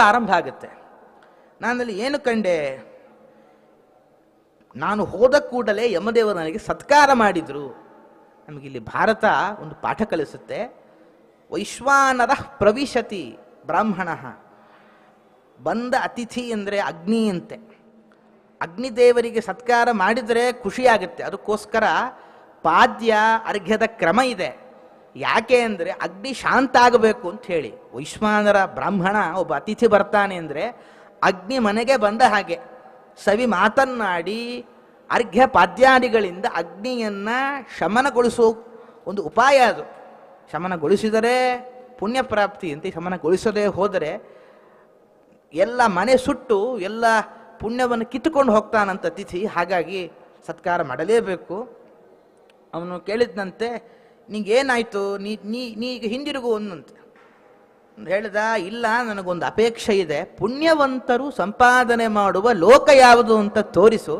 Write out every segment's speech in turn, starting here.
ಆರಂಭ ಆಗುತ್ತೆ. ನಾನಲ್ಲಿ ಏನು ಕಂಡೆ? ನಾನು ಹೋದ ಕೂಡಲೇ ಯಮದೇವರು ನನಗೆ ಸತ್ಕಾರ ಮಾಡಿದ್ರು. ನಮಗಿಲ್ಲಿ ಭಾರತ ಒಂದು ಪಾಠ ಕಲಿಸುತ್ತೆ. ವೈಶ್ವಾನರ ಪ್ರವಿಶತಿ ಬ್ರಾಹ್ಮಣ. ಬಂದ ಅತಿಥಿ ಅಂದರೆ ಅಗ್ನಿ ಅಂತೆ. ಅಗ್ನಿದೇವರಿಗೆ ಸತ್ಕಾರ ಮಾಡಿದರೆ ಖುಷಿಯಾಗುತ್ತೆ. ಅದಕ್ಕೋಸ್ಕರ ಪಾದ್ಯ, ಅರ್ಘ್ಯದ ಕ್ರಮ ಇದೆ. ಯಾಕೆ ಅಂದರೆ ಅಗ್ನಿ ಶಾಂತ ಆಗಬೇಕು ಅಂತ ಹೇಳಿ. ವೈಶ್ವಾನರ ಬ್ರಾಹ್ಮಣ ಒಬ್ಬ ಅತಿಥಿ ಬರ್ತಾನೆ ಅಂದರೆ ಅಗ್ನಿ ಮನೆಗೆ ಬಂದ ಹಾಗೆ ಸವಿ ಮಾತನ್ನಾಡಿ ಅರ್ಘ್ಯ ಪಾದ್ಯಾದಿಗಳಿಂದ ಅಗ್ನಿಯನ್ನು ಶಮನಗೊಳಿಸೋ ಒಂದು ಉಪಾಯ ಅದು. ಶಮನಗೊಳಿಸಿದರೆ ಪುಣ್ಯ ಪ್ರಾಪ್ತಿ ಅಂತ ಶಮನಗೊಳಿಸದೇ ಹೋದರೆ ಎಲ್ಲ ಮನೆ ಸುಟ್ಟು ಎಲ್ಲ ಪುಣ್ಯವನ್ನು ಕಿತ್ತುಕೊಂಡು ಹೋಗ್ತಾನಂತ ಅತಿಥಿ ಹಾಗಾಗಿ ಸತ್ಕಾರ ಮಾಡಲೇಬೇಕು. ಅವನು ಕೇಳಿದ್ನಂತೆ ನಿಂಗೇನಾಯ್ತು? ನೀ ನೀ ನೀ ಈಗ ಹಿಂದಿರುಗು ಒಂದಂತೆ ಹೇಳ್ದ, ಇಲ್ಲ, ನನಗೊಂದು ಅಪೇಕ್ಷೆ ಇದೆ. ಪುಣ್ಯವಂತರು ಸಂಪಾದನೆ ಮಾಡುವ ಲೋಕ ಯಾವುದು ಅಂತ ತೋರಿಸು.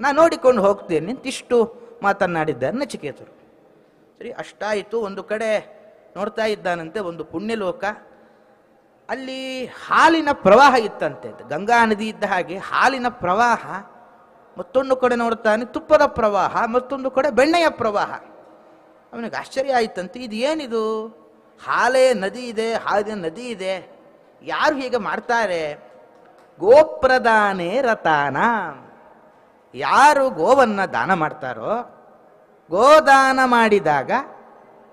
ನಾ ನೋಡಿಕೊಂಡು ಹೋಗ್ತೇನೆ ಅಂತಿಷ್ಟು ಮಾತನಾಡಿದ್ದಾರೆ ನಚಿಕೇತರು. ಸರಿ, ಅಷ್ಟಾಯಿತು. ಒಂದು ಕಡೆ ನೋಡ್ತಾ ಇದ್ದಾನಂತೆ ಒಂದು ಪುಣ್ಯಲೋಕ. ಅಲ್ಲಿ ಹಾಲಿನ ಪ್ರವಾಹ ಇತ್ತಂತೆ. ಗಂಗಾ ನದಿ ಇದ್ದ ಹಾಗೆ ಹಾಲಿನ ಪ್ರವಾಹ ಮತ್ತೊಂದು ಕಡೆ ನೋಡ್ತಾನೆ ತುಪ್ಪದ ಪ್ರವಾಹ, ಮತ್ತೊಂದು ಕಡೆ ಬೆಣ್ಣೆಯ ಪ್ರವಾಹ. ಅವನಿಗೆ ಆಶ್ಚರ್ಯ ಆಯ್ತಂತೆ, ಇದು ಏನಿದು? ಹಾಲೆ ನದಿ ಇದೆ, ಹಾಲಿನ ನದಿ ಇದೆ. ಯಾರು ಹೀಗೆ ಮಾಡ್ತಾರೆ? ಗೋಪ್ರದಾನೇ ರತಾನ. ಯಾರು ಗೋವನ್ನು ದಾನ ಮಾಡ್ತಾರೋ, ಗೋದಾನ ಮಾಡಿದಾಗ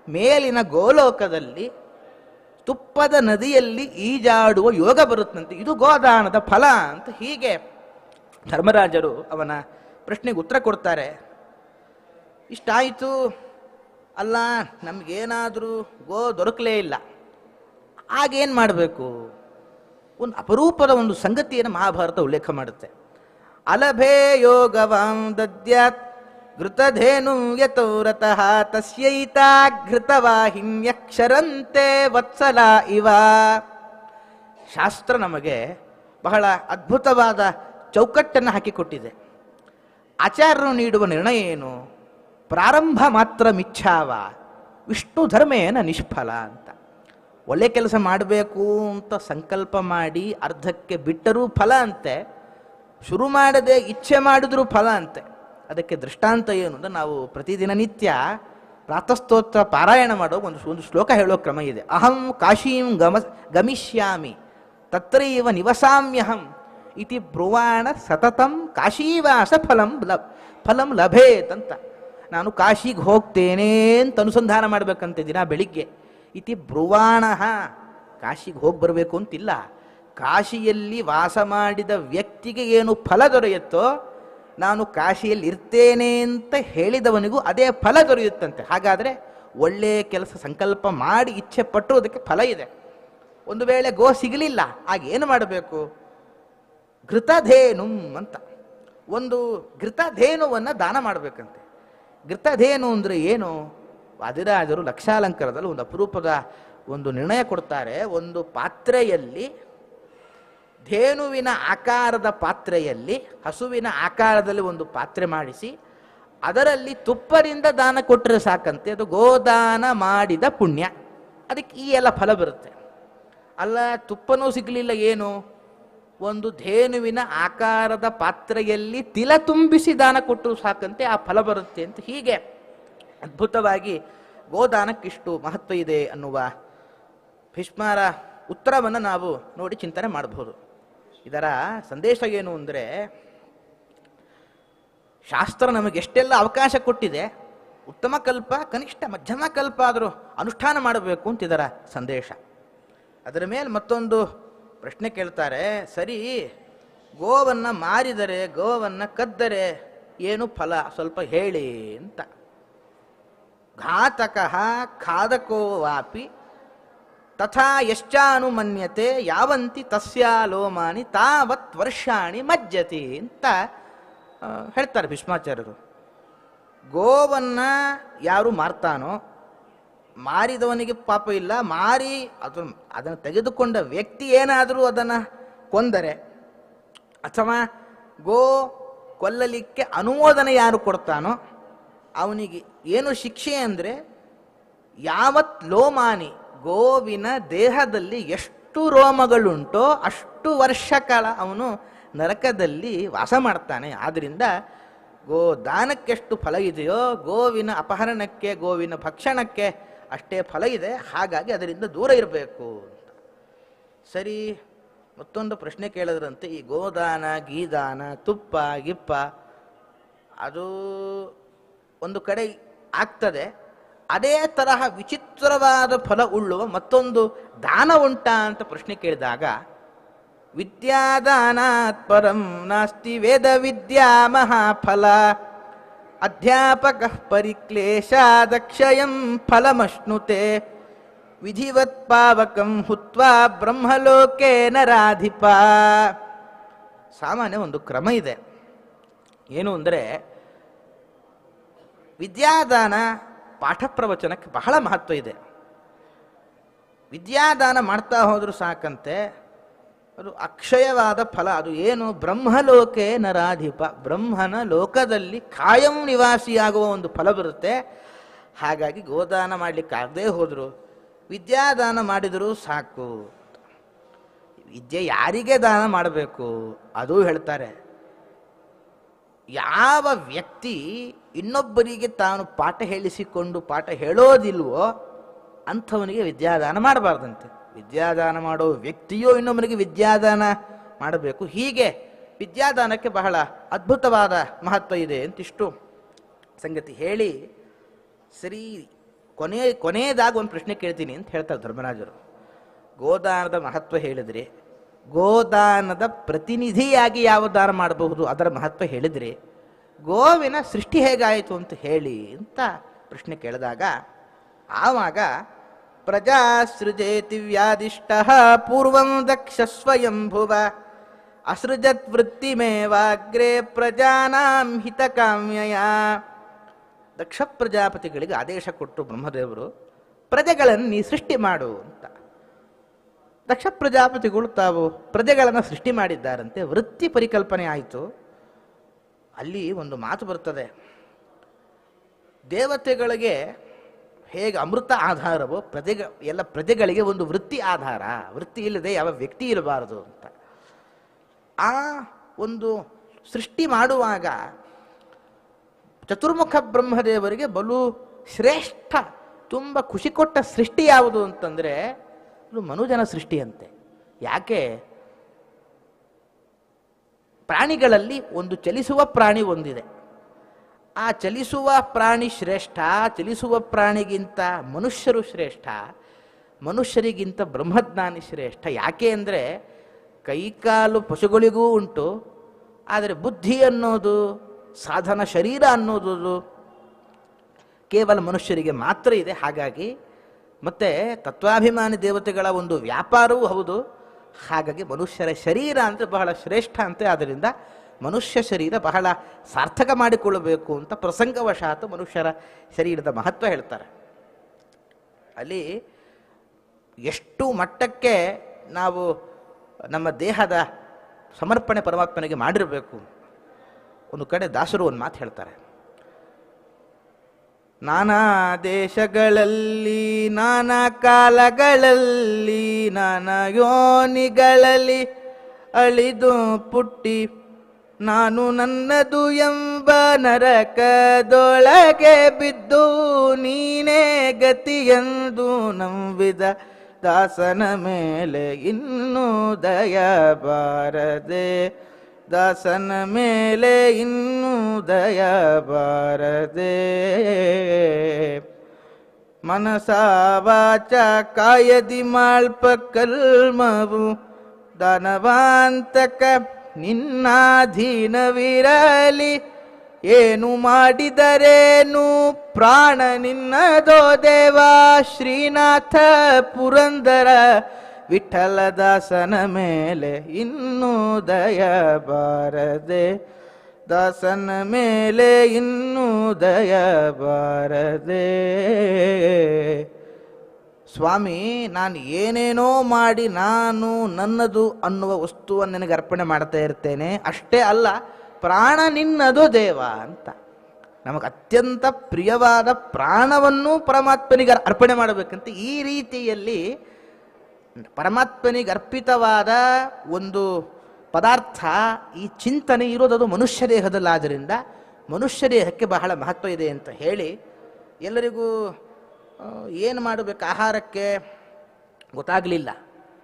ಮೇಲಿನ ಗೋಲೋಕದಲ್ಲಿ ತುಪ್ಪದ ನದಿಯಲ್ಲಿ ಈಜಾಡುವ ಯೋಗ ಬರುತ್ತಂತೆ. ಇದು ಗೋದಾನದ ಫಲ ಅಂತ ಹೀಗೆ ಧರ್ಮರಾಜರು ಅವನ ಪ್ರಶ್ನೆಗೆ ಉತ್ತರ ಕೊಡ್ತಾರೆ. ಇಷ್ಟಾಯಿತು. ಅಲ್ಲ, ನಮಗೇನಾದರೂ ಗೋ ದೊರಕಲೇ ಇಲ್ಲ. ಆಗೇನು ಮಾಡಬೇಕು? ಒಂದು ಅಪರೂಪದ ಒಂದು ಸಂಗತಿಯನ್ನು ಮಹಾಭಾರತ ಉಲ್ಲೇಖ ಮಾಡುತ್ತೆ. ಅಲಭೇ ಯೋಗವಾಂ ದದ್ಯಾತ್, ಘೃತಧೇನು ಯಥೋರಥ ತಸ್ಯೈತಾ ಘೃತವಾಹಿನ್ಯಕ್ಷರಂತೆ ವತ್ಸಲ ಇವ. ಶಾಸ್ತ್ರ ನಮಗೆ ಬಹಳ ಅದ್ಭುತವಾದ ಚೌಕಟ್ಟನ್ನು ಹಾಕಿಕೊಟ್ಟಿದೆ. ಆಚಾರ್ಯರು ನೀಡುವ ನಿರ್ಣಯ ಏನು? ಪ್ರಾರಂಭ ಮಾತ್ರ ಮಿಚ್ಛಾವ ವಿಷ್ಣು ಧರ್ಮೇನ ನಿಷ್ಫಲ ಅಂತ. ಒಳ್ಳೆ ಕೆಲಸ ಮಾಡಬೇಕು ಅಂತ ಸಂಕಲ್ಪ ಮಾಡಿ ಅರ್ಧಕ್ಕೆ ಬಿಟ್ಟರೂ ಫಲ ಅಂತೆ, ಶುರು ಮಾಡದೆ ಇಚ್ಛೆ ಮಾಡಿದ್ರೂ ಫಲ ಅಂತೆ. ಅದಕ್ಕೆ ದೃಷ್ಟಾಂತ ಏನು ಅಂದರೆ ನಾವು ಪ್ರತಿದಿನ ನಿತ್ಯ ಪ್ರಾತಸ್ತೋತ್ರ ಪಾರಾಯಣ ಮಾಡೋ ಒಂದು ಒಂದು ಶ್ಲೋಕ ಹೇಳೋ ಕ್ರಮ ಇದೆ. ಅಹಂ ಕಾಶೀಂ ಗಮ ಗಮಿಷ್ಯಾಮಿ, ತತ್ರೈವ ನಿವಸಾಮ್ಯಹಂ ಇತಿ ಬ್ರುವಾಣ ಸತತಂ ಕಾಶೀವಾಸ ಫಲಂ ಲಭ್ ಫಲಂ ಲಭೇತ್ ಅಂತ. ನಾನು ಕಾಶಿಗೆ ಹೋಗ್ತೇನೆ ಅಂತ ಅನುಸಂಧಾನ ಮಾಡ್ಬೇಕಂತೆ ದಿನ ಬೆಳಿಗ್ಗೆ. ಇತಿ ಬ್ರುವಾಣ, ಕಾಶಿಗೆ ಹೋಗಿ ಬರಬೇಕು ಅಂತಿಲ್ಲ. ಕಾಶಿಯಲ್ಲಿ ವಾಸ ಮಾಡಿದ ವ್ಯಕ್ತಿಗೆ ಏನು ಫಲ ದೊರೆಯುತ್ತೋ, ನಾನು ಕಾಶಿಯಲ್ಲಿ ಇರ್ತೇನೆ ಅಂತ ಹೇಳಿದವನಿಗೂ ಅದೇ ಫಲ ದೊರೆಯುತ್ತಂತೆ. ಹಾಗಾದರೆ ಒಳ್ಳೆಯ ಕೆಲಸ ಸಂಕಲ್ಪ ಮಾಡಿ ಇಚ್ಛೆ ಪಟ್ಟರು ಅದಕ್ಕೆ ಫಲ ಇದೆ. ಒಂದು ವೇಳೆ ಗೋ ಸಿಗಲಿಲ್ಲ ಆಗ ಏನು ಮಾಡಬೇಕು? ಘೃತಧೇನುಂ ಅಂತ. ಒಂದು ಘೃತಧೇನುವನ್ನು ದಾನ ಮಾಡಬೇಕಂತೆ. ಘೃತಧೇನು ಅಂದರೆ ಏನು? ವಾದಿರಾಜರು ಲಕ್ಷಾಲಂಕಾರದಲ್ಲಿ ಒಂದು ಅಪರೂಪದ ಒಂದು ನಿರ್ಣಯ ಕೊಡ್ತಾರೆ. ಒಂದು ಪಾತ್ರೆಯಲ್ಲಿ ಧೇನುವಿನ ಆಕಾರದ ಪಾತ್ರೆಯಲ್ಲಿ, ಹಸುವಿನ ಆಕಾರದಲ್ಲಿ ಒಂದು ಪಾತ್ರೆ ಮಾಡಿಸಿ, ಅದರಲ್ಲಿ ತುಪ್ಪದಿಂದ ದಾನ ಕೊಟ್ಟರೆ ಸಾಕಂತೆ, ಅದು ಗೋದಾನ ಮಾಡಿದ ಪುಣ್ಯ. ಅದಕ್ಕೆ ಈ ಎಲ್ಲ ಫಲ ಬರುತ್ತೆ. ಅಲ್ಲ, ತುಪ್ಪನೂ ಸಿಗಲಿಲ್ಲ ಏನು? ಒಂದು ಧೇನುವಿನ ಆಕಾರದ ಪಾತ್ರೆಯಲ್ಲಿ ತಿಲ ತುಂಬಿಸಿ ದಾನ ಕೊಟ್ಟರು ಸಾಕಂತೆ, ಆ ಫಲ ಬರುತ್ತೆ ಅಂತ ಹೀಗೆ ಅದ್ಭುತವಾಗಿ ಗೋದಾನಕ್ಕಿಷ್ಟು ಮಹತ್ವ ಇದೆ ಅನ್ನುವ ಭೀಷ್ಮರ ಉತ್ತರವನ್ನು ನಾವು ನೋಡಿ ಚಿಂತನೆ ಮಾಡಬಹುದು. ಇದರ ಸಂದೇಶ ಏನು ಅಂದರೆ, ಶಾಸ್ತ್ರ ನಮಗೆ ಎಷ್ಟೆಲ್ಲ ಅವಕಾಶ ಕೊಟ್ಟಿದೆ, ಉತ್ತಮ ಕಲ್ಪ, ಕನಿಷ್ಠ ಮಧ್ಯಮ ಕಲ್ಪ ಆದರೂ ಅನುಷ್ಠಾನ ಮಾಡಬೇಕು ಅಂತ ಇದರ ಸಂದೇಶ. ಅದರ ಮೇಲೆ ಮತ್ತೊಂದು ಪ್ರಶ್ನೆ ಕೇಳ್ತಾರೆ, ಸರಿ, ಗೋವನ್ನು ಮಾರಿದರೆ, ಗೋವನ್ನು ಕದ್ದರೆ ಏನು ಫಲ? ಸ್ವಲ್ಪ ಹೇಳಿ ಅಂತ. ಘಾತಕ ಖಾದಕೋ ವಾಪಿ, ತಥಾ ಯಶ್ಚಾನುಮನ್ಯತೆ ಯಾವಂತಿ ತಸ್ಯ ಲೋಮಾನಿ, ತಾವತ್ ವರ್ಷಾಣಿ ಮಜ್ಜತಿ ಅಂತ ಹೇಳ್ತಾರೆ ಭೀಷ್ಮಾಚಾರ್ಯರು. ಗೋವನ್ನ ಯಾರು ಮಾರ್ತಾನೋ ಮಾರಿದವನಿಗೆ ಪಾಪ ಇಲ್ಲ, ಮಾರಿ ಅದು ಅದನ್ನು ತೆಗೆದುಕೊಂಡ ವ್ಯಕ್ತಿ ಏನಾದರೂ ಅದನ್ನು ಕೊಂದರೆ, ಅಥವಾ ಗೋ ಕೊಲ್ಲಲಿಕ್ಕೆ ಅನುಮೋದನೆ ಯಾರು ಕೊಡ್ತಾನೋ, ಅವನಿಗೆ ಏನು ಶಿಕ್ಷೆ ಅಂದರೆ, ಯಾವತ್ ಲೋಮಾನಿ ಗೋವಿನ ದೇಹದಲ್ಲಿ ಎಷ್ಟು ರೋಮಗಳುಂಟೋ ಅಷ್ಟು ವರ್ಷ ಕಾಲ ಅವನು ನರಕದಲ್ಲಿ ವಾಸ ಮಾಡ್ತಾನೆ. ಆದ್ದರಿಂದ ಗೋ ದಾನಕ್ಕೆಷ್ಟು ಫಲ ಇದೆಯೋ, ಗೋವಿನ ಅಪಹರಣಕ್ಕೆ, ಗೋವಿನ ಭಕ್ಷಣಕ್ಕೆ ಅಷ್ಟೇ ಫಲ ಇದೆ, ಹಾಗಾಗಿ ಅದರಿಂದ ದೂರ ಇರಬೇಕು ಅಂತ. ಸರಿ, ಮತ್ತೊಂದು ಪ್ರಶ್ನೆ ಕೇಳಿದ್ರಂತೆ, ಈ ಗೋದಾನ, ಗೀದಾನ, ತುಪ್ಪ, ಗಿಪ್ಪ, ಅದು ಒಂದು ಕಡೆ ಆಗ್ತದೆ. ಅದೇ ತರಹ ವಿಚಿತ್ರವಾದ ಫಲ ಉಳ್ಳುವ ಮತ್ತೊಂದು ದಾನ ಉಂಟಾ ಅಂತ ಪ್ರಶ್ನೆ ಕೇಳಿದಾಗ, ವಿದ್ಯಾದಾನಾತ್ ಪರಂ ನಾಸ್ತಿ ವೇದ ವಿದ್ಯಾ ಮಹಾಫಲ. ಅಧ್ಯಾಪಕ ಪರಿಕ್ಲೇಶಾದಕ್ಷಯಂ ಫಲಮಶ್ನುತೆ. ವಿಧಿವತ್ ಪಾವಕಂ ಹುತ್ವಾ ಬ್ರಹ್ಮಲೋಕೆ ನರಾಧಿಪ ಸಾಮಾನ್ಯ ಒಂದು ಕ್ರಮ ಇದೆ. ಏನು ಅಂದರೆ, ವಿದ್ಯಾದಾನ ಪಾಠ ಪ್ರವಚನಕ್ಕೆ ಬಹಳ ಮಹತ್ವ ಇದೆ. ವಿದ್ಯಾದಾನ ಮಾಡ್ತಾ ಹೋದರೂ ಸಾಕಂತೆ ಅದು ಅಕ್ಷಯವಾದ ಫಲ, ಅದು ಏನು? ಬ್ರಹ್ಮಲೋಕೆ ನರಾಧಿಪ. ಬ್ರಹ್ಮನ ಲೋಕದಲ್ಲಿ ಕಾಯಂ ನಿವಾಸಿಯಾಗುವ ಒಂದು ಫಲ ಬರುತ್ತೆ. ಹಾಗಾಗಿ ಗೋದಾನ ಮಾಡಲಿಕ್ಕಾಗದೇ ಹೋದರು, ವಿದ್ಯಾದಾನ ಮಾಡಿದರೂ ಸಾಕು. ವಿದ್ಯೆ ಯಾರಿಗೆ ದಾನ ಮಾಡಬೇಕು? ಅದು ಹೇಳ್ತಾರೆ. ಯಾವ ವ್ಯಕ್ತಿ ಇನ್ನೊಬ್ಬರಿಗೆ ತಾನು ಪಾಠ ಹೇಳಿಸಿಕೊಂಡು ಪಾಠ ಹೇಳೋದಿಲ್ವೋ, ಅಂಥವನಿಗೆ ವಿದ್ಯಾದಾನ ಮಾಡಬಾರ್ದಂತೆ. ವಿದ್ಯಾದಾನ ಮಾಡೋ ವ್ಯಕ್ತಿಯೋ ಇನ್ನೊಬ್ಬನಿಗೆ ವಿದ್ಯಾದಾನ ಮಾಡಬೇಕು. ಹೀಗೆ ವಿದ್ಯಾದಾನಕ್ಕೆ ಬಹಳ ಅದ್ಭುತವಾದ ಮಹತ್ವ ಇದೆ ಅಂತಿಷ್ಟು ಸಂಗತಿ ಹೇಳಿ ಸರಿ, ಕೊನೆ, ಕೊನೆಯದಾಗ ಒಂದು ಪ್ರಶ್ನೆ ಕೇಳ್ತೀನಿ ಅಂತ ಹೇಳ್ತಾರೆ ಧರ್ಮರಾಜರು. ಗೋದಾನದ ಮಹತ್ವ ಹೇಳಿದ್ರಿ, ಗೋದಾನದ ಪ್ರತಿನಿಧಿಯಾಗಿ ಯಾವ ದಾನ ಮಾಡಬಹುದು ಅದರ ಮಹತ್ವ ಹೇಳಿದ್ರಿ, ಗೋವಿನ ಸೃಷ್ಟಿ ಹೇಗಾಯಿತು ಅಂತ ಹೇಳಿ ಅಂತ ಪ್ರಶ್ನೆ ಕೇಳಿದಾಗ, ಆವಾಗ ಪ್ರಜಾಸೃಜೇತಿ ವ್ಯಾದಿಷ್ಟ ಪೂರ್ವಂ ದಕ್ಷ ಸ್ವಯಂಭುವ ಅಸೃಜತ್ ವೃತ್ತಿಮೇವಾಗ್ರೇ ಪ್ರಜಾನಾಂ ಹಿತಕಾಮ್ಯಯ. ದಕ್ಷ ಪ್ರಜಾಪತಿಗಳಿಗೆ ಆದೇಶ ಕೊಟ್ಟು ಬ್ರಹ್ಮದೇವರು, ಪ್ರಜೆಗಳನ್ನು ನೀ ಸೃಷ್ಟಿ ಮಾಡು ಅಂತ. ದಕ್ಷ ಪ್ರಜಾಪತಿಗಳು ತಾವು ಪ್ರಜೆಗಳನ್ನು ಸೃಷ್ಟಿ ಮಾಡಿದ್ದಾರಂತೆ, ವೃತ್ತಿ ಪರಿಕಲ್ಪನೆ ಆಯಿತು. ಅಲ್ಲಿ ಒಂದು ಮಾತು ಬರ್ತದೆ. ದೇವತೆಗಳಿಗೆ ಹೇಗೆ ಅಮೃತ ಆಧಾರವೋ ಪ್ರಜೆಗ, ಎಲ್ಲ ಪ್ರಜೆಗಳಿಗೆ ಒಂದು ವೃತ್ತಿ ಆಧಾರ. ವೃತ್ತಿ ಇಲ್ಲದೆ ಯಾವ ವ್ಯಕ್ತಿ ಇರಬಾರದು ಅಂತ. ಆ ಒಂದು ಸೃಷ್ಟಿ ಮಾಡುವಾಗ ಚತುರ್ಮುಖ ಬ್ರಹ್ಮದೇವರಿಗೆ ಬಲು ಶ್ರೇಷ್ಠ, ತುಂಬ ಖುಷಿ ಕೊಟ್ಟ ಸೃಷ್ಟಿ ಯಾವುದು ಅಂತಂದರೆ ಅದು ಮನುಜನ ಸೃಷ್ಟಿಯಂತೆ. ಯಾಕೆ? ಪ್ರಾಣಿಗಳಲ್ಲಿ ಒಂದು ಚಲಿಸುವ ಪ್ರಾಣಿ ಒಂದಿದೆ. ಆ ಚಲಿಸುವ ಪ್ರಾಣಿ ಶ್ರೇಷ್ಠ, ಚಲಿಸುವ ಪ್ರಾಣಿಗಿಂತ ಮನುಷ್ಯರು ಶ್ರೇಷ್ಠ, ಮನುಷ್ಯರಿಗಿಂತ ಬ್ರಹ್ಮಜ್ಞಾನಿ ಶ್ರೇಷ್ಠ. ಯಾಕೆ ಅಂದರೆ ಕೈಕಾಲು ಪಶುಗಳಿಗೂ ಉಂಟು, ಆದರೆ ಬುದ್ಧಿ ಅನ್ನೋದು, ಸಾಧನ ಶರೀರ ಅನ್ನೋದು ಕೇವಲ ಮನುಷ್ಯರಿಗೆ ಮಾತ್ರ ಇದೆ. ಹಾಗಾಗಿ ಮತ್ತು ತತ್ವಾಭಿಮಾನಿ ದೇವತೆಗಳ ಒಂದು ವ್ಯಾಪಾರವೂ ಹೌದು. ಹಾಗಾಗಿ ಮನುಷ್ಯರ ಶರೀರ ಅಂದರೆ ಬಹಳ ಶ್ರೇಷ್ಠ ಅಂತೆ. ಆದ್ದರಿಂದ ಮನುಷ್ಯ ಶರೀರ ಬಹಳ ಸಾರ್ಥಕ ಮಾಡಿಕೊಳ್ಳಬೇಕು ಅಂತ ಪ್ರಸಂಗವಶಾತ್ ಮನುಷ್ಯರ ಶರೀರದ ಮಹತ್ವ ಹೇಳ್ತಾರೆ. ಅಲ್ಲಿ ಎಷ್ಟು ಮಟ್ಟಕ್ಕೆ ನಾವು ನಮ್ಮ ದೇಹದ ಸಮರ್ಪಣೆ ಪರಮಾತ್ಮನಿಗೆ ಮಾಡಿರಬೇಕು. ಒಂದು ಕಡೆ ದಾಸರು ಒಂದು ಮಾತು ಹೇಳ್ತಾರೆ. ನಾನಾ ದೇಶಗಳಲ್ಲಿ, ನಾನಾ ಕಾಲಗಳಲ್ಲಿ, ನಾನಾ ಯೋನಿಗಳಲ್ಲಿ ಅಳಿದು ಪುಟ್ಟಿ ನಾನು ನನ್ನದು ಎಂಬ ನರಕದೊಳಗೆ ಬಿದ್ದು ನೀನೇ ಗತಿಯೆಂದು ನಂಬಿದ ದಾಸನ ಮೇಲೆ ಇನ್ನೂ ದಯ ಬಾರದೆ ದಾಸನ ಮೇಲೆ ಇನ್ನೂ ದಯ ಬಾರದೆ ಮನಸಾವಾಚ ಕಾಯದಿ ಮಾಳ್ಪ ಕಲ್ಮವು ದಾನವಾಂತಕ ನಿನ್ನಾಧೀನವಿರಲಿ. ಏನು ಮಾಡಿದರೇನು? ಪ್ರಾಣ ನಿನ್ನದೋ ದೇವಾ ಶ್ರೀನಾಥ ಪುರಂದರ ವಿಠಲದಾಸನ ಮೇಲೆ ಇನ್ನೂ ದಯ ಬಾರದೆ ದಾಸನ ಮೇಲೆ ಇನ್ನೂ ದಯ ಬಾರದೆ ಸ್ವಾಮಿ, ನಾನು ಏನೇನೋ ಮಾಡಿ ನಾನು ನನ್ನದು ಅನ್ನುವ ವಸ್ತುವನ್ನು ನಿನಗೆ ಅರ್ಪಣೆ ಮಾಡ್ತಾ ಇರ್ತೇನೆ. ಅಷ್ಟೇ ಅಲ್ಲ, ಪ್ರಾಣ ನಿನ್ನದು ದೇವ ಅಂತ. ನಮಗೆ ಅತ್ಯಂತ ಪ್ರಿಯವಾದ ಪ್ರಾಣವನ್ನು ಪರಮಾತ್ಮನಿಗೆ ಅರ್ಪಣೆ ಮಾಡಬೇಕಂತ ಈ ರೀತಿಯಲ್ಲಿ ಪರಮಾತ್ಮನಿಗೆ ಅರ್ಪಿತವಾದ ಒಂದು ಪದಾರ್ಥ ಈ ಚಿಂತನೆ ಇರೋದದು ಮನುಷ್ಯ ದೇಹದಲ್ಲಾದ್ದರಿಂದ ಮನುಷ್ಯ ದೇಹಕ್ಕೆ ಬಹಳ ಮಹತ್ವ ಇದೆ ಅಂತ ಹೇಳಿ ಎಲ್ಲರಿಗೂ ಏನು ಮಾಡಬೇಕು? ಆಹಾರಕ್ಕೆ ಗೊತ್ತಾಗಲಿಲ್ಲ.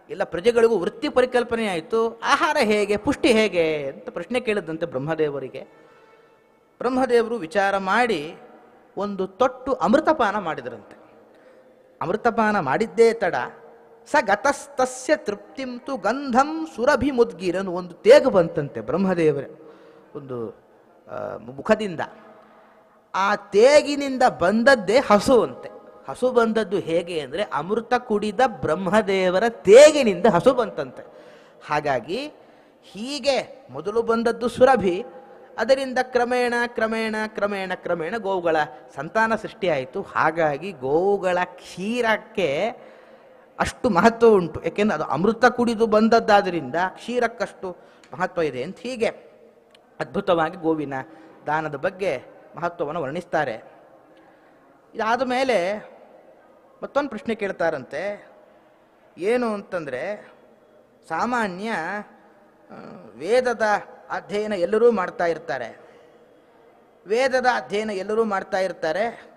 ಎಲ್ಲ ಪ್ರಜೆಗಳಿಗೂ ವೃತ್ತಿ ಪರಿಕಲ್ಪನೆ ಆಯಿತು. ಆಹಾರ ಹೇಗೆ, ಪುಷ್ಟಿ ಹೇಗೆ ಅಂತ ಪ್ರಶ್ನೆ ಕೇಳಿದಂತೆ ಬ್ರಹ್ಮದೇವರಿಗೆ. ಬ್ರಹ್ಮದೇವರು ವಿಚಾರ ಮಾಡಿ ಒಂದು ತೊಟ್ಟು ಅಮೃತಪಾನ ಮಾಡಿದರಂತೆ. ಅಮೃತಪಾನ ಮಾಡಿದ್ದೇ ತಡ, ಸ ಗತಸ್ತಸ್ಯ ತೃಪ್ತಿಂತು ಗಂಧಂ ಸುರಭಿ ಮುದ್ಗಿರನು ಒಂದು ತೇಗ ಬಂತಂತೆ ಬ್ರಹ್ಮದೇವರ. ಒಂದು ಮುಖದಿಂದ. ಆ ತೇಗಿನಿಂದ ಬಂದದ್ದೇ ಹಸು ಅಂತೆ. ಹಸು ಬಂದದ್ದು ಹೇಗೆ ಅಂದರೆ ಅಮೃತ ಕುಡಿದ ಬ್ರಹ್ಮದೇವರ ತೇಗಿನಿಂದ ಹಸು ಬಂತಂತೆ. ಹಾಗಾಗಿ ಹೀಗೆ ಮೊದಲು ಬಂದದ್ದು ಸುರಭಿ, ಅದರಿಂದ ಕ್ರಮೇಣ ಕ್ರಮೇಣ ಕ್ರಮೇಣ ಕ್ರಮೇಣ ಗೋವುಗಳ ಸಂತಾನ ಸೃಷ್ಟಿಯಾಯಿತು ಹಾಗಾಗಿ ಗೋವುಗಳ ಕ್ಷೀರಕ್ಕೆ ಅಷ್ಟು ಮಹತ್ವ ಉಂಟು. ಯಾಕೆಂದ್ರೆ ಅದು ಅಮೃತ ಕುಡಿದು ಬಂದದ್ದಾದ್ದರಿಂದ ಕ್ಷೀರಕ್ಕಷ್ಟು ಮಹತ್ವ ಇದೆ ಅಂತ ಹೀಗೆ ಅದ್ಭುತವಾಗಿ ಗೋವಿನ ದಾನದ ಬಗ್ಗೆ ಮಹತ್ವವನ್ನು ವರ್ಣಿಸ್ತಾರೆ. ಇದಾದ ಮೇಲೆ ಮತ್ತೊಂದು ಪ್ರಶ್ನೆ ಕೇಳ್ತಾರಂತೆ. ಏನು ಅಂತಂದರೆ, ಸಾಮಾನ್ಯ ವೇದದ ಅಧ್ಯಯನ ಎಲ್ಲರೂ ಮಾಡ್ತಾ ಇರ್ತಾರೆ. ವೇದದ ಅಧ್ಯಯನ ಎಲ್ಲರೂ ಮಾಡ್ತಾ ಇರ್ತಾರೆ.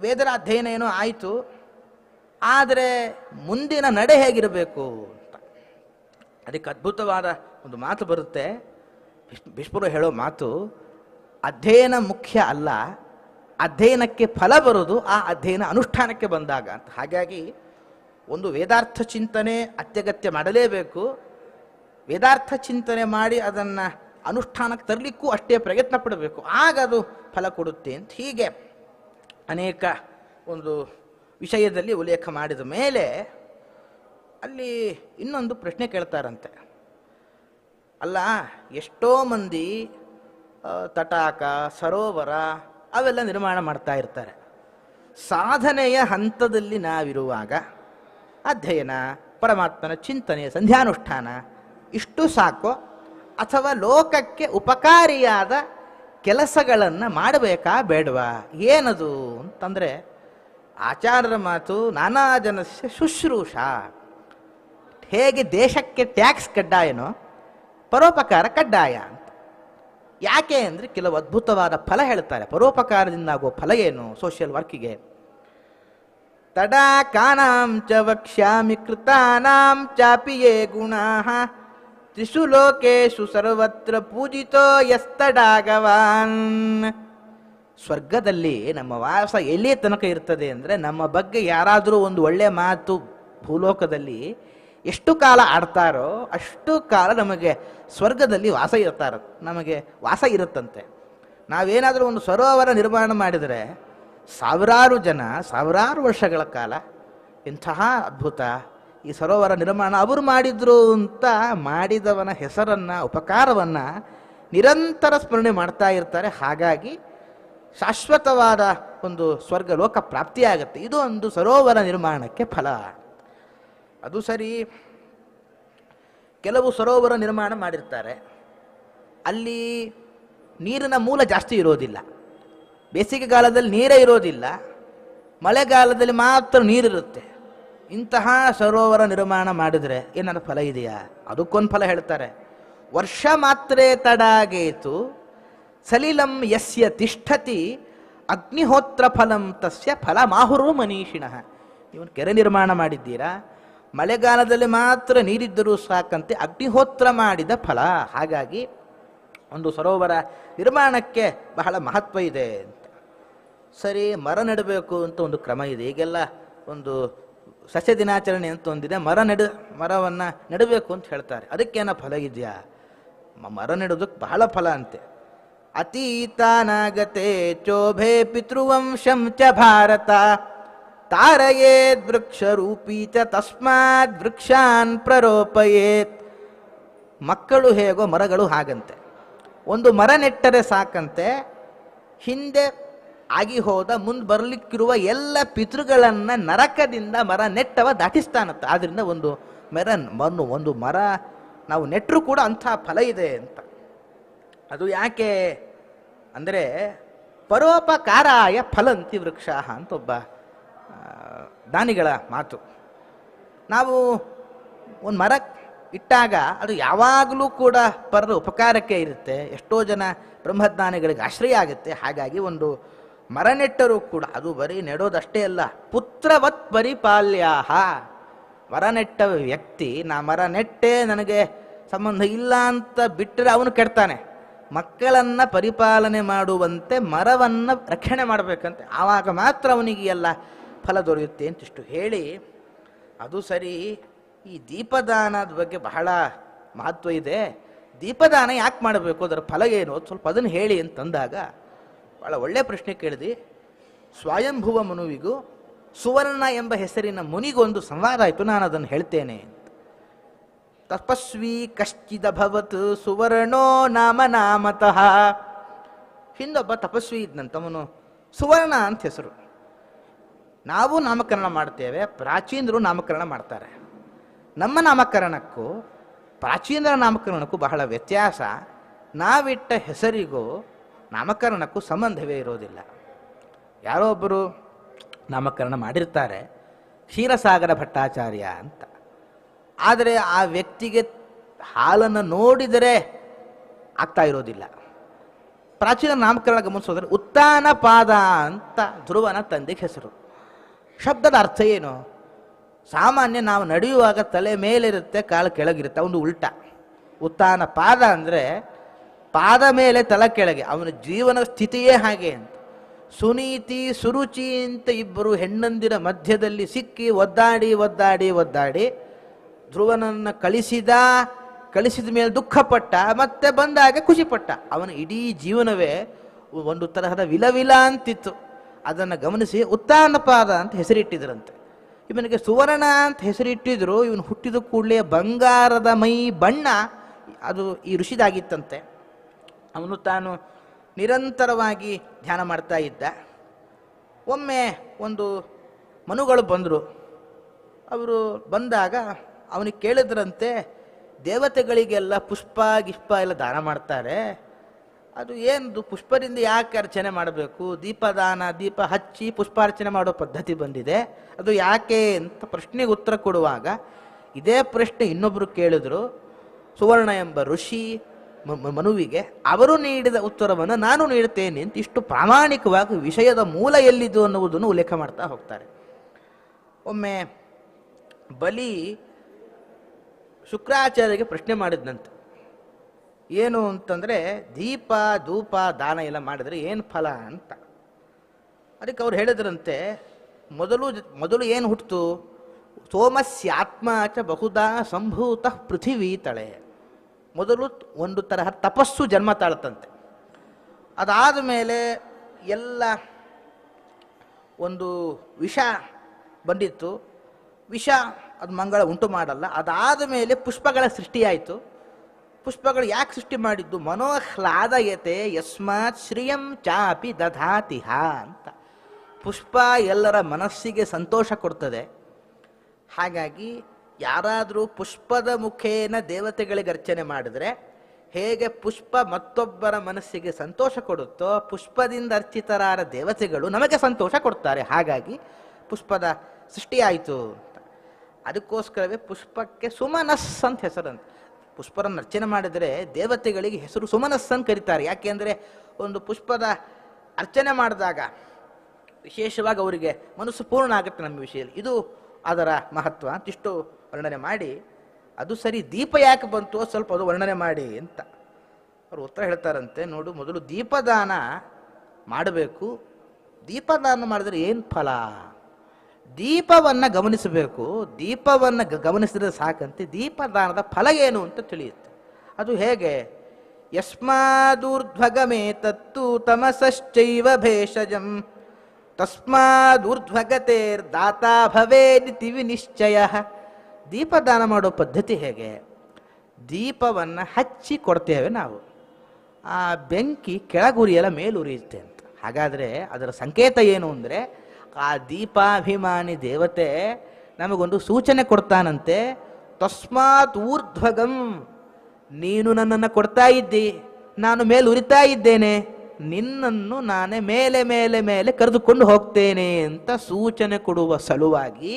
ವೇದದ ಅಧ್ಯಯನ ಏನೋ ಆಯಿತು? ಆದರೆ ಮುಂದಿನ ನಡೆ ಹೇಗಿರಬೇಕು ಅಂತ. ಅದಕ್ಕೆ ಅದ್ಭುತವಾದ ಒಂದು ಮಾತು ಬರುತ್ತೆ. ಭೀಷ್ಮ- ಭೀಷ್ಮರು ಹೇಳೋ ಮಾತು, ಅಧ್ಯಯನ ಮುಖ್ಯ ಅಲ್ಲ ಅಧ್ಯಯನಕ್ಕೆ ಫಲ ಬರೋದು ಆ ಅಧ್ಯಯನ ಅನುಷ್ಠಾನಕ್ಕೆ ಬಂದಾಗ ಅಂತ. ಹಾಗಾಗಿ ಒಂದು ವೇದಾರ್ಥ ಚಿಂತನೆ ಅತ್ಯಗತ್ಯ ಮಾಡಲೇಬೇಕು. ವೇದಾರ್ಥ ಚಿಂತನೆ ಮಾಡಿ ಅದನ್ನು ಅನುಷ್ಠಾನಕ್ಕೆ ತರಲಿಕ್ಕೂ ಅಷ್ಟೇ ಪ್ರಯತ್ನ ಪಡಬೇಕು. ಆಗ ಅದು ಫಲ ಕೊಡುತ್ತೆ ಅಂತ. ಹೀಗೆ ಅನೇಕ ಒಂದು ವಿಷಯದಲ್ಲಿ ಉಲ್ಲೇಖ ಮಾಡಿದ ಮೇಲೆ ಅಲ್ಲಿ ಇನ್ನೊಂದು ಪ್ರಶ್ನೆ ಕೇಳ್ತಾರಂತೆ. ಅಲ್ಲ, ಎಷ್ಟೋ ಮಂದಿ ತಟಾಕ, ಸರೋವರ ಅವೆಲ್ಲ ನಿರ್ಮಾಣ ಮಾಡ್ತಾ ಇರ್ತಾರೆ. ಸಾಧನೆಯ ಹಂತದಲ್ಲಿ ನಾವಿರುವಾಗ ಅಧ್ಯಯನ, ಪರಮಾತ್ಮನ ಚಿಂತನೆ ಸಂಧ್ಯಾನುಷ್ಠಾನ, ಇಷ್ಟು ಸಾಕು ಅಥವಾ ಲೋಕಕ್ಕೆ ಉಪಕಾರಿಯಾದ ಕೆಲಸಗಳನ್ನು ಮಾಡಬೇಕಾ ಬೇಡವಾ? ಏನದು ಅಂತಂದರೆ ಆಚಾರ್ಯರ ಮಾತು ನಾನಾ ಜನಸ್ಯ ಶುಶ್ರೂಷ. ಹೇಗೆ ದೇಶಕ್ಕೆ ಟ್ಯಾಕ್ಸ್ ಕಡ್ಡಾಯನೋ ಪರೋಪಕಾರ ಕಡ್ಡಾಯ ಯಾಕೆ ಅಂದರೆ ಕೆಲವು ಅದ್ಭುತವಾದ ಫಲ ಹೇಳ್ತಾರೆ. ಪರೋಪಕಾರದಿಂದ ಆಗುವ ಫಲ ಏನು? ಸೋಷಿಯಲ್ ವರ್ಕಿಗೆ ತಡಾಕಾನಾಂಚ ವಕ್ಷ್ಯಾಮಿ ಕೃತಾನಾಂ ಚಾಪಿಯೇ ಗುಣಾಃ. ತ್ರಿಷು ಲೋಕೇಶು ಸರ್ವತ್ರ ಪೂಜಿತೋ ಯಸ್ತಡಾಗವಾನ್. ಸ್ವರ್ಗದಲ್ಲಿ ನಮ್ಮ ವಾಸ ಎಲ್ಲಿಯ ತನಕ ಇರ್ತದೆ ಅಂದರೆ ನಮ್ಮ ಬಗ್ಗೆ ಯಾರಾದರೂ ಒಂದು ಒಳ್ಳೆಯ ಮಾತು ಭೂಲೋಕದಲ್ಲಿ ಎಷ್ಟು ಕಾಲ ಆಡ್ತಾರೋ ಅಷ್ಟು ಕಾಲ ನಮಗೆ ಸ್ವರ್ಗದಲ್ಲಿ ವಾಸ ಇರ್ತಾರ, ನಮಗೆ ವಾಸ ಇರುತ್ತಂತೆ. ನಾವೇನಾದರೂ ಒಂದು ಸರೋವರ ನಿರ್ಮಾಣ ಮಾಡಿದರೆ ಸಾವಿರಾರು ಜನ, ಸಾವಿರಾರು ವರ್ಷಗಳ ಕಾಲ ಇಂತಹ ಅದ್ಭುತ ಈ ಸರೋವರ ನಿರ್ಮಾಣ ಅವರು ಮಾಡಿದ್ರು ಅಂತ ಮಾಡಿದವನ ಹೆಸರನ್ನು, ಉಪಕಾರವನ್ನು ನಿರಂತರ ಸ್ಮರಣೆ ಮಾಡ್ತಾ ಇರ್ತಾರೆ. ಹಾಗಾಗಿ ಶಾಶ್ವತವಾದ ಒಂದು ಸ್ವರ್ಗ ಲೋಕ ಪ್ರಾಪ್ತಿಯಾಗುತ್ತೆ. ಇದು ಒಂದು ಸರೋವರ ನಿರ್ಮಾಣಕ್ಕೆ ಫಲ. ಅದು ಸರಿ. ಕೆಲವು ಸರೋವರ ನಿರ್ಮಾಣ ಮಾಡಿರ್ತಾರೆ. ಅಲ್ಲಿ ನೀರಿನ ಮೂಲ ಜಾಸ್ತಿ ಇರೋದಿಲ್ಲ. ಬೇಸಿಗೆಗಾಲದಲ್ಲಿ ನೀರೇ ಇರೋದಿಲ್ಲ. ಮಳೆಗಾಲದಲ್ಲಿ ಮಾತ್ರ ನೀರಿರುತ್ತೆ. ಇಂತಹ ಸರೋವರ ನಿರ್ಮಾಣ ಮಾಡಿದರೆ ಏನಾದ್ರು ಫಲ ಇದೆಯಾ? ಅದಕ್ಕೊಂದು ಫಲ ಹೇಳ್ತಾರೆ. ವರ್ಷ ಮಾತ್ರ ತಡಾಗೇತು ಸಲಿಲಂ ಯಸ್ಯ ತಿಷ್ಠತಿ ಅಗ್ನಿಹೋತ್ರ ಫಲಂ ತಸ್ಯ ಫಲ ಮಾಹುರು ಮನೀಷಿಣ ಇವನು ಕೆರೆ ನಿರ್ಮಾಣ ಮಾಡಿದ್ದೀರಾ? ಮಳೆಗಾಲದಲ್ಲಿ ಮಾತ್ರ ನೀರಿದ್ದರೂ ಸಾಕಂತೆ ಅಗ್ನಿಹೋತ್ರ ಮಾಡಿದ ಫಲ. ಹಾಗಾಗಿ ಒಂದು ಸರೋವರ ನಿರ್ಮಾಣಕ್ಕೆ ಬಹಳ ಮಹತ್ವ ಇದೆ ಅಂತ. ಸರಿ, ಮರ ನೆಡಬೇಕು ಅಂತ ಒಂದು ಕ್ರಮ ಇದೆ. ಈಗೆಲ್ಲ ಒಂದು ಸಸ್ಯ ದಿನಾಚರಣೆ ಅಂತ ಒಂದಿದೆ. ಮರ ನೆಡ, ಮರವನ್ನು ನೆಡಬೇಕು ಅಂತ ಹೇಳ್ತಾರೆ. ಅದಕ್ಕೇನೋ ಫಲ ಇದೆಯಾ? ಮರ ನೆಡೋದಕ್ಕೆ ಬಹಳ ಫಲ ಅಂತೆ. ಅತೀತಾನಾಗತೆ ಚೋಭೆ ಪಿತೃವಂಶಂ ಚ ಭಾರತ. ತಾರಯೇದ್ ವೃಕ್ಷರೂಪೀ ಚ ತಸ್ಮಾತ್ ವೃಕ್ಷಾನ್ ಪ್ರರೋಪಯೇತ್. ಮಕ್ಕಳು ಹೇಗೋ ಮರಗಳು ಹಾಗಂತೆ. ಒಂದು ಮರ ನೆಟ್ಟರೆ ಸಾಕಂತೆ. ಹಿಂದೆ ಆಗಿ ಹೋದ ಮುಂದೆ ಬರಲಿಕ್ಕಿರುವ ಎಲ್ಲ ಪಿತೃಗಳನ್ನು ನರಕದಿಂದ ಮರ ನೆಟ್ಟವ ದಾಟಿಸ್ತಾನಂತೆ. ಆದ್ದರಿಂದ ಒಂದು ಮರ ಮಣ್ಣು, ಒಂದು ಮರ ನಾವು ನೆಟ್ಟರೂ ಕೂಡ ಅಂಥ ಫಲ ಇದೆ ಅಂತ. ಅದು ಯಾಕೆ ಅಂದರೆ ಪರೋಪಕಾರಾಯ ಫಲಂತಿ ವೃಕ್ಷ ಅಂತ ಒಬ್ಬ ದಾನಿಗಳ ಮಾತು. ನಾವು ಒಂದು ಮರ ಇಟ್ಟಾಗ ಅದು ಯಾವಾಗಲೂ ಕೂಡ ಪರರ ಉಪಕಾರಕ್ಕೆ ಇರುತ್ತೆ. ಎಷ್ಟೋ ಜನ ಬ್ರಹ್ಮಜ್ಞಾನಿಗಳಿಗೆ ಆಶ್ರಯ ಆಗುತ್ತೆ. ಹಾಗಾಗಿ ಒಂದು ಮರ ನೆಟ್ಟರೂ ಕೂಡ ಅದು ಬರೀ ನೆಡೋದಷ್ಟೇ ಅಲ್ಲ, ಪುತ್ರವತ್ ಪರಿಪಾಲ್ಯಾಹ. ಮರ ನೆಟ್ಟ ವ್ಯಕ್ತಿ, ನಾ ಮರ ನೆಟ್ಟೆ ನನಗೆ ಸಂಬಂಧ ಇಲ್ಲ ಅಂತ ಬಿಟ್ಟರೆ ಅವನು ಕೆಡ್ತಾನೆ. ಮಕ್ಕಳನ್ನು ಪರಿಪಾಲನೆ ಮಾಡುವಂತೆ ಮರವನ್ನು ರಕ್ಷಣೆ ಮಾಡಬೇಕಂತೆ. ಆವಾಗ ಮಾತ್ರ ಅವನಿಗೆ ಎಲ್ಲ ಫಲ ದೊರೆಯುತ್ತೆ ಅಂತಿಷ್ಟು ಹೇಳಿ, ಅದು ಸರಿ. ಈ ದೀಪದಾನದ ಬಗ್ಗೆ ಬಹಳ ಮಹತ್ವ ಇದೆ. ದೀಪದಾನ ಯಾಕೆ ಮಾಡಬೇಕು? ಅದರ ಫಲ ಏನು? ಸ್ವಲ್ಪ ಅದನ್ನು ಹೇಳಿ ಅಂತಂದಾಗ ಭಾಳ ಒಳ್ಳೆಯ ಪ್ರಶ್ನೆ ಕೇಳಿದಿ ಸ್ವಯಂಭುವ ಮನುವಿಗೂ ಸುವರ್ಣ ಎಂಬ ಹೆಸರಿನ ಮುನಿಗೊಂದು ಸಂವಾದ ಆಯಿತು, ನಾನು ಅದನ್ನು ಹೇಳ್ತೇನೆ ಅಂತ. ತಪಸ್ವಿ ಕಶ್ಚಿದಭವತ್ ಸುವರ್ಣೋ ನಾಮ ನಾಮತಃ. ಹಿಂದೊಬ್ಬ ತಪಸ್ವಿ ಇದ್ನಂತವನು ಸುವರ್ಣ ಅಂತ ಹೆಸರು. ನಾವು ನಾಮಕರಣ ಮಾಡ್ತೇವೆ, ಪ್ರಾಚೀನರು ನಾಮಕರಣ ಮಾಡ್ತಾರೆ. ನಮ್ಮ ನಾಮಕರಣಕ್ಕೂ, ಪ್ರಾಚೀನರ ನಾಮಕರಣಕ್ಕೂ ಬಹಳ ವ್ಯತ್ಯಾಸ. ನಾವಿಟ್ಟ ಹೆಸರಿಗೂ ನಾಮಕರಣಕ್ಕೂ ಸಂಬಂಧವೇ ಇರೋದಿಲ್ಲ. ಯಾರೋ ಒಬ್ಬರು ನಾಮಕರಣ ಮಾಡಿರ್ತಾರೆ, ಕ್ಷೀರಸಾಗರ ಭಟ್ಟಾಚಾರ್ಯ ಅಂತ. ಆದರೆ ಆ ವ್ಯಕ್ತಿಗೆ ಹಾಲನ್ನು ನೋಡಿದರೆ ಆಗ್ತಾ ಇರೋದಿಲ್ಲ. ಪ್ರಾಚೀನ ನಾಮಕರಣ ಗಮನಿಸೋದ್ರೆ ಉತ್ತಾನ ಪಾದ ಅಂತ ಧ್ರುವನ ತಂದೆಗೆ ಹೆಸರು. ಶಬ್ದದ ಅರ್ಥ ಏನು? ಸಾಮಾನ್ಯ ನಾವು ನಡೆಯುವಾಗ ತಲೆ ಮೇಲಿರುತ್ತೆ, ಕಾಲು ಕೆಳಗಿರುತ್ತೆ ಅವನು ಉಲ್ಟ. ಉತ್ತಾನ ಪಾದ ಅಂದರೆ ಪಾದ ಮೇಲೆ ತಲೆ ಕೆಳಗೆ, ಅವನ ಜೀವನ ಸ್ಥಿತಿಯೇ ಹಾಗೆ ಅಂತ. ಸುನೀತಿ ಸುರುಚಿ ಅಂತ ಇಬ್ಬರು ಹೆಣ್ಣಂದಿರ ಮಧ್ಯದಲ್ಲಿ ಸಿಕ್ಕಿ ಒದ್ದಾಡಿ ಒದ್ದಾಡಿ ಒದ್ದಾಡಿ, ಧ್ರುವನನ್ನು ಕಳಿಸಿದ ಕಳಿಸಿದ ಮೇಲೆ ದುಃಖಪಟ್ಟ ಮತ್ತೆ ಬಂದಾಗ ಖುಷಿಪಟ್ಟ ಅವನ ಇಡೀ ಜೀವನವೇ ಒಂದು ತರಹದ ವಿಲವಿಲ ಅಂತಿತ್ತು. ಅದನ್ನು ಗಮನಿಸಿ ಉತ್ತಾನಪಾದ ಅಂತ ಹೆಸರಿಟ್ಟಿದ್ರಂತೆ. ಇವನಿಗೆ ಸುವರ್ಣ ಅಂತ ಹೆಸರಿಟ್ಟಿದ್ರು, ಇವನು ಹುಟ್ಟಿದ ಕೂಡಲೇ ಬಂಗಾರದ ಮೈ ಬಣ್ಣ ಅದು ಈ ಋಷಿದಾಗಿತ್ತಂತೆ. ಅವನು ತಾನು ನಿರಂತರವಾಗಿ ಧ್ಯಾನ ಮಾಡ್ತಾ ಇದ್ದ. ಒಮ್ಮೆ ಒಂದು ಮನುಗಳು ಬಂದರು. ಅವರು ಬಂದಾಗ ಅವನಿಗೆ ಕೇಳಿದ್ರಂತೆ, ದೇವತೆಗಳಿಗೆಲ್ಲ ಪುಷ್ಪ ಗಿಷ್ಪ ಎಲ್ಲ ದಾನ ಮಾಡ್ತಾರೆ. ಅದು ಏನು ಪುಷ್ಪದಿಂದ ಯಾಕೆ ಅರ್ಚನೆ ಮಾಡಬೇಕು? ದೀಪದಾನ, ದೀಪ ಹಚ್ಚಿ ಪುಷ್ಪಾರ್ಚನೆ ಮಾಡೋ ಪದ್ಧತಿ ಬಂದಿದೆ. ಅದು ಯಾಕೆ ಅಂತ ಪ್ರಶ್ನೆಗೆ ಉತ್ತರ ಕೊಡುವಾಗ ಇದೇ ಪ್ರಶ್ನೆ ಇನ್ನೊಬ್ಬರು ಕೇಳಿದ್ರು. ಸುವರ್ಣ ಎಂಬ ಋಷಿ ಮನುವಿಗೆ, ಅವರು ನೀಡಿದ ಉತ್ತರವನ್ನು ನಾನು ನೀಡುತ್ತೇನೆ ಅಂತ ಇಷ್ಟು ಪ್ರಾಮಾಣಿಕವಾಗಿ ವಿಷಯದ ಮೂಲ ಎಲ್ಲಿದ್ದು ಅನ್ನುವುದನ್ನು ಉಲ್ಲೇಖ ಮಾಡ್ತಾ ಹೋಗ್ತಾರೆ. ಒಮ್ಮೆ ಬಲಿ ಶುಕ್ರಾಚಾರ್ಯಗೆ ಪ್ರಶ್ನೆ ಮಾಡಿದ್ನಂತೆ. ಏನು ಅಂತಂದರೆ ದೀಪ, ಧೂಪ, ದಾನ ಎಲ್ಲ ಮಾಡಿದರೆ ಏನು ಫಲ ಅಂತ. ಅದಕ್ಕೆ ಅವ್ರು ಹೇಳಿದ್ರಂತೆ, ಮೊದಲು ಮೊದಲು ಏನು ಹುಟ್ಟಿತು ಸೋಮಸ್ಯಾತ್ಮ ಚ ಬಹುದಾ ಸಂಭೂತ ಪೃಥಿವಿ ತಳೆ. ಮೊದಲು ಒಂದು ತರಹ ತಪಸ್ಸು ಜನ್ಮ ತಾಳ್ತಂತೆ ಅದಾದ ಮೇಲೆ ಎಲ್ಲ ಒಂದು ವಿಷ ಬಂದಿತ್ತು. ವಿಷ ಅದು ಮಂಗಳ ಉಂಟು ಮಾಡಲ್ಲ. ಅದಾದ ಮೇಲೆ ಪುಷ್ಪಗಳ ಸೃಷ್ಟಿಯಾಯಿತು. ಪುಷ್ಪಗಳು ಯಾಕೆ ಸೃಷ್ಟಿ ಮಾಡಿದ್ದು? ಮನೋಹ್ಲಾದಯತೆ ಯಸ್ಮಾತ್ ಶ್ರಿಯಂ ಚಾಪಿ ದಧಾತಿಹ ಅಂತ. ಪುಷ್ಪ ಎಲ್ಲರ ಮನಸ್ಸಿಗೆ ಸಂತೋಷ ಕೊಡ್ತದೆ. ಹಾಗಾಗಿ ಯಾರಾದರೂ ಪುಷ್ಪದ ಮುಖೇನ ದೇವತೆಗಳಿಗೆ ಅರ್ಚನೆ ಮಾಡಿದ್ರೆ ಹೇಗೆ ಪುಷ್ಪ ಮತ್ತೊಬ್ಬರ ಮನಸ್ಸಿಗೆ ಸಂತೋಷ ಕೊಡುತ್ತೋ, ಪುಷ್ಪದಿಂದ ಅರ್ಚಿತರಾದ ದೇವತೆಗಳು ನಮಗೆ ಸಂತೋಷ ಕೊಡ್ತಾರೆ. ಹಾಗಾಗಿ ಪುಷ್ಪದ ಸೃಷ್ಟಿಯಾಯಿತು ಅಂತ. ಅದಕ್ಕೋಸ್ಕರವೇ ಪುಷ್ಪಕ್ಕೆ ಸುಮನಸ್ ಅಂತ ಹೆಸರಂತೆ. ಪುಷ್ಪರನ್ನು ಅರ್ಚನೆ ಮಾಡಿದರೆ ದೇವತೆಗಳಿಗೆ ಹೆಸರು ಸುಮನಸ್ಸನ್ನು ಕರೀತಾರೆ. ಯಾಕೆಂದರೆ ಒಂದು ಪುಷ್ಪದ ಅರ್ಚನೆ ಮಾಡಿದಾಗ ವಿಶೇಷವಾಗಿ ಅವರಿಗೆ ಮನಸ್ಸು ಪೂರ್ಣ ಆಗುತ್ತೆ ನಮ್ಮ ವಿಷಯದಲ್ಲಿ. ಇದು ಅದರ ಮಹತ್ವ ಅಂತಿಷ್ಟು ವರ್ಣನೆ ಮಾಡಿ. ಅದು ಸರಿ, ದೀಪ ಯಾಕೆ ಬಂತು ಸ್ವಲ್ಪ ಅದು ವರ್ಣನೆ ಮಾಡಿ ಅಂತ ಅವರು ಉತ್ತರ ಹೇಳ್ತಾರಂತೆ. ನೋಡು, ಮೊದಲು ದೀಪದಾನ ಮಾಡಬೇಕು. ದೀಪದಾನ ಮಾಡಿದ್ರೆ ಏನು ಫಲ? ದೀಪವನ್ನು ಗಮನಿಸಬೇಕು. ದೀಪವನ್ನು ಗಮನಿಸಿದ್ರೆ ಸಾಕಂತೆ. ದೀಪದಾನದ ಫಲ ಏನು ಅಂತ ತಿಳಿಯುತ್ತೆ. ಅದು ಹೇಗೆ? ಯಸ್ಮಾದೂರ್ಧ್ವಗಮೇ ತತ್ತು ತಮಸಶ್ಚೈವ ಭೇಷಜಂ. ತಸ್ಮಾದೂರ್ಧ್ವಗತೇರ್ದಾತಾ ಭವೇದಿ ವಿನಿಶ್ಚಯ ದೀಪದಾನ ಮಾಡೋ ಪದ್ಧತಿ ಹೇಗೆ? ದೀಪವನ್ನು ಹಚ್ಚಿ ಕೊಡ್ತೇವೆ ನಾವು. ಆ ಬೆಂಕಿ ಕೆಳಗುರಿಯಲ್ಲ ಮೇಲುರಿಯುತ್ತೆ ಅಂತ. ಹಾಗಾದರೆ ಅದರ ಸಂಕೇತ ಏನು ಅಂದರೆ ಆ ದೀಪಾಭಿಮಾನಿ ದೇವತೆ ನಮಗೊಂದು ಸೂಚನೆ ಕೊಡ್ತಾನಂತೆ, ತಸ್ಮಾತ್ ಊರ್ಧ್ವಗಂ, ನೀನು ನನ್ನನ್ನು ಕೊಡ್ತಾ ಇದ್ದಿ, ನಾನು ಮೇಲೆ ಉರಿತಾ ಇದ್ದೇನೆ, ನಿನ್ನನ್ನು ನಾನೇ ಮೇಲೆ ಮೇಲೆ ಮೇಲೆ ಕರೆದುಕೊಂಡು ಹೋಗ್ತೇನೆ ಅಂತ ಸೂಚನೆ ಕೊಡುವ ಸಲುವಾಗಿ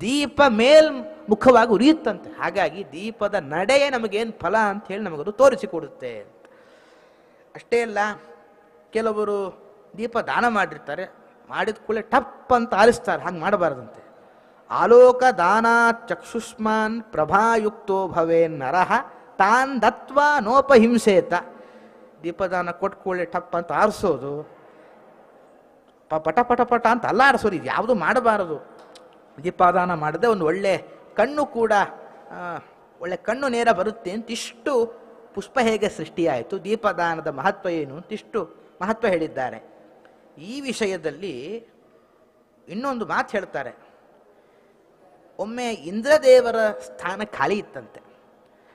ದೀಪ ಮೇಲ್ ಮುಖವಾಗಿ ಉರಿಯುತ್ತಂತೆ. ಹಾಗಾಗಿ ದೀಪದ ನಡೆಯೇ ನಮಗೇನು ಫಲ ಅಂತ ಹೇಳಿ ನಮಗದು ತೋರಿಸಿಕೊಡುತ್ತೆ ಅಷ್ಟೇ ಅಲ್ಲ, ಕೆಲವರು ದೀಪ ದಾನ ಮಾಡಿರ್ತಾರೆ. ಮಾಡಿದ ಕೂಡಲೇ ಟಪ್ ಅಂತ ಆಲಿಸ್ತಾರೆ. ಹಂಗೆ ಮಾಡಬಾರ್ದಂತೆ. ಆಲೋಕ ದಾನ ಚಕ್ಷುಷ್ಮಾನ್ ಪ್ರಭಾಯುಕ್ತೋ ಭವೇ ನರಹ ತಾನ್ ದತ್ವ ನೋಪಹಿಂಸೇತ. ದೀಪದಾನ ಕೊಟ್ಟ ಕೂಡಲೇ ಟಪ್ ಅಂತ ಆರಿಸೋದು. ಪಟ ಪಟ ಪಟ ಅಂತ ಅಲ್ಲ ಆರಿಸೋರು ಇದು ಯಾವುದು ಮಾಡಬಾರದು. ದೀಪದಾನ ಮಾಡದೆ ಒಂದು ಒಳ್ಳೆ ಕಣ್ಣು ಕೂಡ ಒಳ್ಳೆ ಕಣ್ಣು ನೇರ ಬರುತ್ತೆ ಅಂತ ಇಷ್ಟು ಪುಷ್ಪ ಹೇಗೆ ಸೃಷ್ಟಿಯಾಯಿತು, ದೀಪದಾನದ ಮಹತ್ವ ಏನು ಅಂತ ಇಷ್ಟು ಮಹತ್ವ ಹೇಳಿದ್ದಾರೆ. ಈ ವಿಷಯದಲ್ಲಿ ಇನ್ನೊಂದು ಮಾತು ಹೇಳ್ತಾರೆ. ಒಮ್ಮೆ ಇಂದ್ರದೇವರ ಸ್ಥಾನ ಖಾಲಿ ಇತ್ತಂತೆ.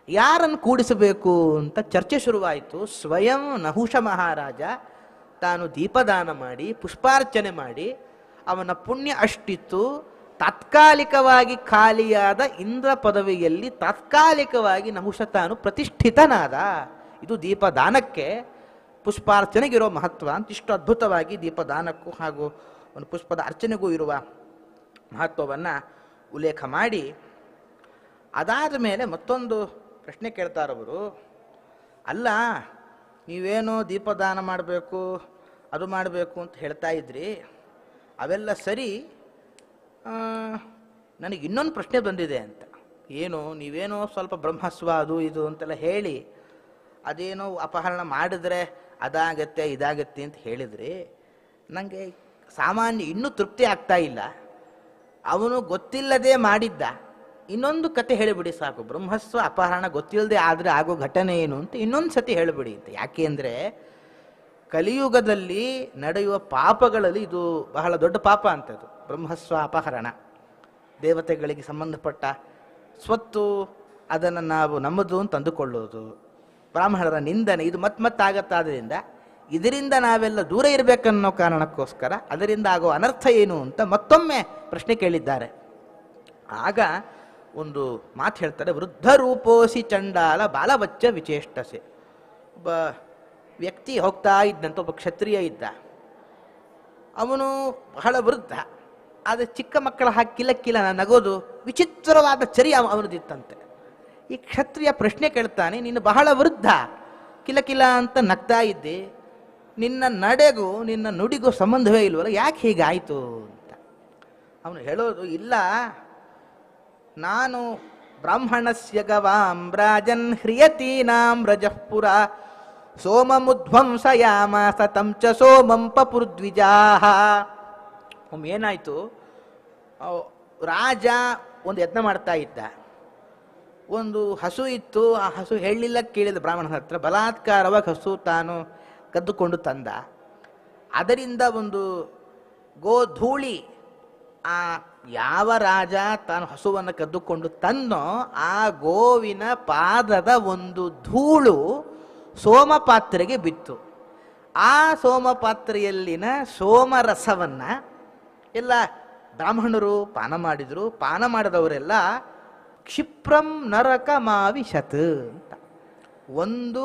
ಯಾರನ್ನು ಕೂಡಿಸಬೇಕು ಅಂತ ಚರ್ಚೆ ಶುರುವಾಯಿತು. ಸ್ವಯಂ ನಹುಷ ಮಹಾರಾಜ ತಾನು ದೀಪದಾನ ಮಾಡಿ, ಪುಷ್ಪಾರ್ಚನೆ ಮಾಡಿ, ಅವನ ಪುಣ್ಯ ಅಷ್ಟಿತ್ತು. ತಾತ್ಕಾಲಿಕವಾಗಿ ಖಾಲಿಯಾದ ಇಂದ್ರ ಪದವಿಯಲ್ಲಿ ತಾತ್ಕಾಲಿಕವಾಗಿ ನಹುಷ ತಾನು ಪ್ರತಿಷ್ಠಿತನಾದ. ಇದು ದೀಪದಾನಕ್ಕೆ ಪುಷ್ಪಾರ್ಚನೆಗಿರೋ ಮಹತ್ವ ಅಂತ ಇಷ್ಟು ಅದ್ಭುತವಾಗಿ ದೀಪದಾನಕ್ಕೂ ಹಾಗೂ ಒಂದು ಪುಷ್ಪದ ಅರ್ಚನೆಗೂ ಇರುವ ಮಹತ್ವವನ್ನು ಉಲ್ಲೇಖ ಮಾಡಿ. ಅದಾದ ಮೇಲೆ ಮತ್ತೊಂದು ಪ್ರಶ್ನೆ ಕೇಳ್ತಾರವರು. ಅಲ್ಲ, ನೀವೇನೋ ದೀಪದಾನ ಮಾಡಬೇಕು, ಅದು ಮಾಡಬೇಕು ಅಂತ ಹೇಳ್ತಾ ಇದ್ರಿ. ಅವೆಲ್ಲ ಸರಿ ನನಗೆ ಇನ್ನೊಂದು ಪ್ರಶ್ನೆ ಬಂದಿದೆ ಅಂತ. ಏನು, ನೀವೇನೋ ಸ್ವಲ್ಪ ಬ್ರಹ್ಮಸ್ವ ಅದು ಇದು ಅಂತೆಲ್ಲ ಹೇಳಿ, ಅದೇನೋ ಅಪಹರಣ ಮಾಡಿದ್ರೆ ಅದಾಗತ್ತೆ, ಇದಾಗತ್ತೆ ಅಂತ ಹೇಳಿದ್ರಿ ನನಗೆ ಸಾಮಾನ್ಯ ಇನ್ನೂ ತೃಪ್ತಿ ಆಗ್ತಾ ಇಲ್ಲ. ಅವನು ಗೊತ್ತಿಲ್ಲದೆ ಮಾಡಿದ್ದ. ಇನ್ನೊಂದು ಕತೆ ಹೇಳಿಬಿಡಿ ಸಾಕು. ಬ್ರಹ್ಮಸ್ವ ಅಪಹರಣ ಗೊತ್ತಿಲ್ಲದೆ ಆದರೆ ಆಗೋ ಘಟನೆ ಏನು ಅಂತ ಇನ್ನೊಂದು ಸತಿ ಹೇಳಿಬಿಡಿ ಅಂತ. ಯಾಕೆ ಅಂದರೆ ಕಲಿಯುಗದಲ್ಲಿ ನಡೆಯುವ ಪಾಪಗಳಲ್ಲಿ ಇದು ಬಹಳ ದೊಡ್ಡ ಪಾಪ ಅಂತದ್ದು ಬ್ರಹ್ಮಸ್ವ ಅಪಹರಣ. ದೇವತೆಗಳಿಗೆ ಸಂಬಂಧಪಟ್ಟ ಸ್ವತ್ತು ಅದನ್ನು ನಾವು ನಮ್ಮದು ಅಂತ ಅಂದುಕೊಳ್ಳೋದು. ಬ್ರಾಹ್ಮಣರ ನಿಂದನೆ, ಇದು ಮತ್ ಮತ್ತಾಗತ್ತಾದ್ರಿಂದ ಇದರಿಂದ ನಾವೆಲ್ಲ ದೂರ ಇರಬೇಕನ್ನೋ ಕಾರಣಕ್ಕೋಸ್ಕರ ಅದರಿಂದ ಆಗೋ ಅನರ್ಥ ಏನು ಅಂತ ಮತ್ತೊಮ್ಮೆ ಪ್ರಶ್ನೆ ಕೇಳಿದ್ದಾರೆ. ಆಗ ಒಂದು ಮಾತು ಹೇಳ್ತಾರೆ, ವೃದ್ಧ ರೂಪೋಸಿ ಚಂಡಾಲ ಬಾಲವಚ್ಚ ವಿಚೇಷ್ಟಸೆ. ಒಬ್ಬ ವ್ಯಕ್ತಿ ಹೋಗ್ತಾ ಇದ್ದಂತ, ಒಬ್ಬ ಕ್ಷತ್ರಿಯ ಇದ್ದ. ಅವನು ಬಹಳ ವೃದ್ಧ, ಆದರೆ ಚಿಕ್ಕ ಮಕ್ಕಳ ಹಾಕಿಲ್ಲ ಕಿಲ ಕಿಲ ನಗೋದು ವಿಚಿತ್ರವಾದ ಚರಿ ಅವ ಅವನದಿತ್ತಂತೆ. ಈ ಕ್ಷತ್ರಿಯ ಪ್ರಶ್ನೆ ಕೇಳ್ತಾನೆ, ನೀನು ಬಹಳ ವೃದ್ಧ, ಕಿಲ ಕಿಲ ಅಂತ ನಗ್ತಾ ಇದ್ದೆ, ನಿನ್ನ ನಡೆಗೂ ನಿನ್ನ ನುಡಿಗೂ ಸಂಬಂಧವೇ ಇಲ್ವಲ್ಲ, ಯಾಕೆ ಹೀಗಾಯಿತು ಅಂತ. ಅವನು ಹೇಳೋದು, ಇಲ್ಲ, ನಾನು ಬ್ರಾಹ್ಮಣಸ್ಯ ಗವಾಂ ರಾಜನ್ ಹ್ರಿಯತೀನಾಂ ರಜಃಪುರ ಸೋಮಮುಧ್ವಂಸಯಾಮ ಸತಂ ಚ ಸೋಮಂ ಪಪುರ್ದ್ವಿಜಾಹ. ಒಮ್ಮೆ ಏನಾಯಿತು ರಾಜ ಒಂದು ಯತ್ನ ಮಾಡ್ತಾ ಇದ್ದ. ಒಂದು ಹಸು ಇತ್ತು, ಆ ಹಸು ಹೇಳಲಿಲ್ಲ ಕೇಳಿದ ಬ್ರಾಹ್ಮಣನ ಹತ್ರ ಬಲಾತ್ಕಾರವಾಗಿ ಹಸು ತಾನು ಕದ್ದುಕೊಂಡು ತಂದ. ಅದರಿಂದ ಒಂದು ಗೋಧೂಳಿ, ಆ ಯಾವ ರಾಜ ತಾನು ಹಸುವನ್ನು ಕದ್ದುಕೊಂಡು ತನ್ನೋ ಆ ಗೋವಿನ ಪಾದದ ಒಂದು ಧೂಳು ಸೋಮಪಾತ್ರೆಗೆ ಬಿತ್ತು. ಆ ಸೋಮಪಾತ್ರೆಯಲ್ಲಿನ ಸೋಮರಸವನ್ನು ಎಲ್ಲ ಬ್ರಾಹ್ಮಣರು ಪಾನ ಮಾಡಿದರು. ಪಾನ ಮಾಡಿದವರೆಲ್ಲ ಕ್ಷಿಪ್ರಂ ನರಕ ಮಾವಿಶತ್ ಒಂದು